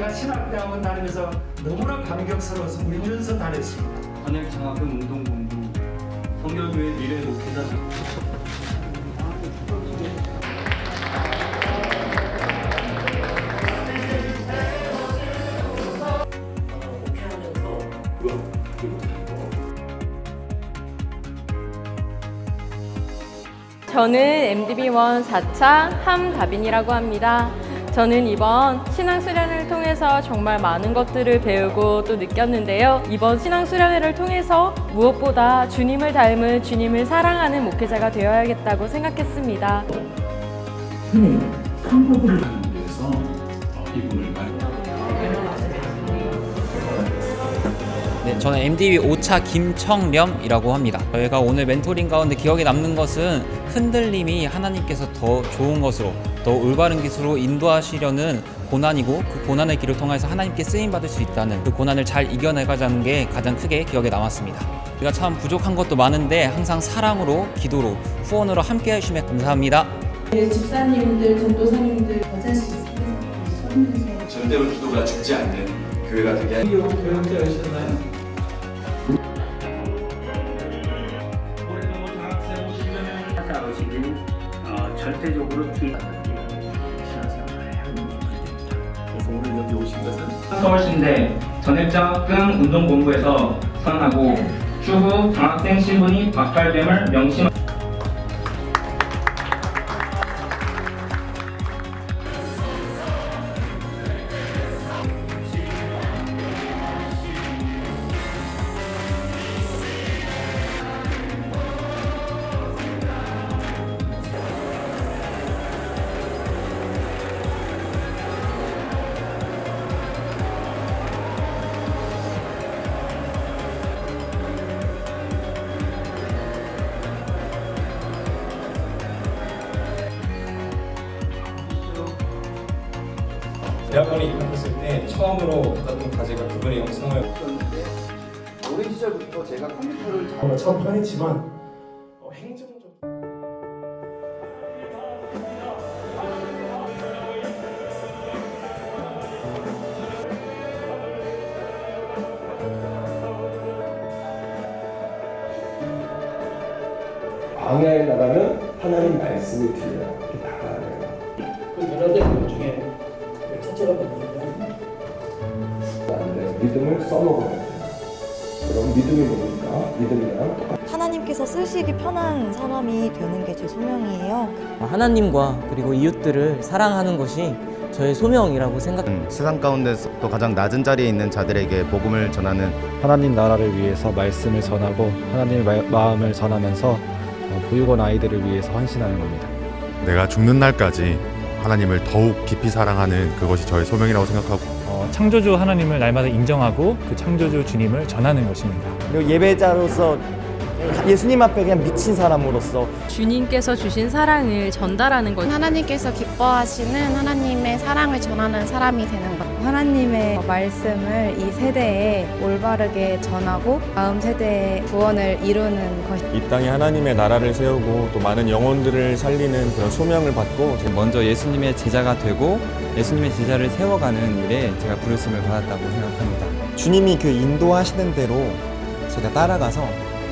제가 신학대학원 다니면서 너무나 감격스러워서 울면서 다녔습니다. 한일 장학금 운동본부 성결교회 미래 목회자 저는 MDB1 4차 함다빈이라고 합니다. 저는 이번 신앙 수련을 통해서 정말 많은 것들을 배우고 또 느꼈는데요. 이번 신앙 수련회를 통해서 무엇보다 주님을 닮은 주님을 사랑하는 목회자가 되어야겠다고 생각했습니다. 위해서 어, 이분을 말 네, 저는 MDB 5차 김청렴이라고 합니다. 저희가 오늘 멘토링 가운데 기억에 남는 것은 흔들림이 하나님께서 더 좋은 것으로, 더 올바른 기술로 인도하시려는 고난이고 그 고난의 길을 통해서 하나님께 쓰임 받을 수 있다는 그 고난을 잘 이겨내가자는 게 가장 크게 기억에 남았습니다. 우리가 참 부족한 것도 많은데 항상 사랑으로, 기도로, 후원으로 함께 해주시면 감사합니다. 집사님들, 전도사님들 여자식 있으면 절대로 기도가 죽지 않는 교회가 되게 교육자이셨나요? 절대적으로 기회받습니다. 신앙생활을 해야 하는 것입니다. 그래서 오늘 여기 오신 것은 서울시인데 전액장학금 운동본부에서 선하고 추후 장학생 신분이 박탈됨을 명심 대학원에 입학했을 때 처음으로 받았던 과제가 그분의 영상을 오랜 시절부터 제가 컴퓨터를 잘 처음 편했지만 어, 행정적 광야에 나가면 하나님 말씀이 들려요. 이렇게 나가요. 그 중에 돼. 믿음을 써먹어야 돼요. 그럼 믿음이 뭡니까? 믿음이랑 하나님께서 쓰시기 편한 사람이 되는 게 제 소명이에요. 하나님과 그리고 이웃들을 사랑하는 것이 저의 소명이라고 생각. 세상 가운데서 또 가장 낮은 자리에 있는 자들에게 복음을 전하는 하나님 나라를 위해서 말씀을 전하고 하나님의 마- 마음을 전하면서 어, 보육원 아이들을 위해서 헌신하는 겁니다. 내가 죽는 날까지 하나님을 더욱 깊이 사랑하는 그것이 저의 소명이라고 생각하고 어, 창조주 하나님을 날마다 인정하고 그 창조주 주님을 전하는 것입니다. 그리고 예배자로서 예수님 앞에 그냥 미친 사람으로서 주님께서 주신 사랑을 전달하는 것. 하나님께서 기뻐하시는 하나님의 사랑을 전하는 사람이 되는 것. 하나님의 말씀을 이 세대에 올바르게 전하고 다음 세대의 구원을 이루는 것. 이 땅에 하나님의 나라를 세우고 또 많은 영혼들을 살리는 그런 소명을 받고 먼저 예수님의 제자가 되고 예수님의 제자를 세워가는 일에 제가 부르심을 받았다고 생각합니다. 주님이 그 인도하시는 대로 제가 따라가서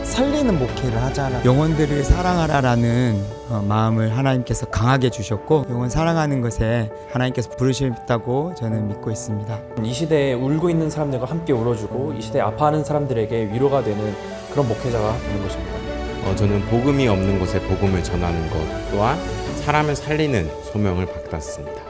살리는 목회를 하자라 영혼들을 사랑하라라는 어, 마음을 하나님께서 강하게 주셨고 영혼 사랑하는 것에 하나님께서 부르셨다고 저는 믿고 있습니다. 이 시대에 울고 있는 사람들과 함께 울어주고 이 시대에 아파하는 사람들에게 위로가 되는 그런 목회자가 되는 것입니다. 어, 저는 복음이 없는 곳에 복음을 전하는 것 또한 사람을 살리는 소명을 받았습니다.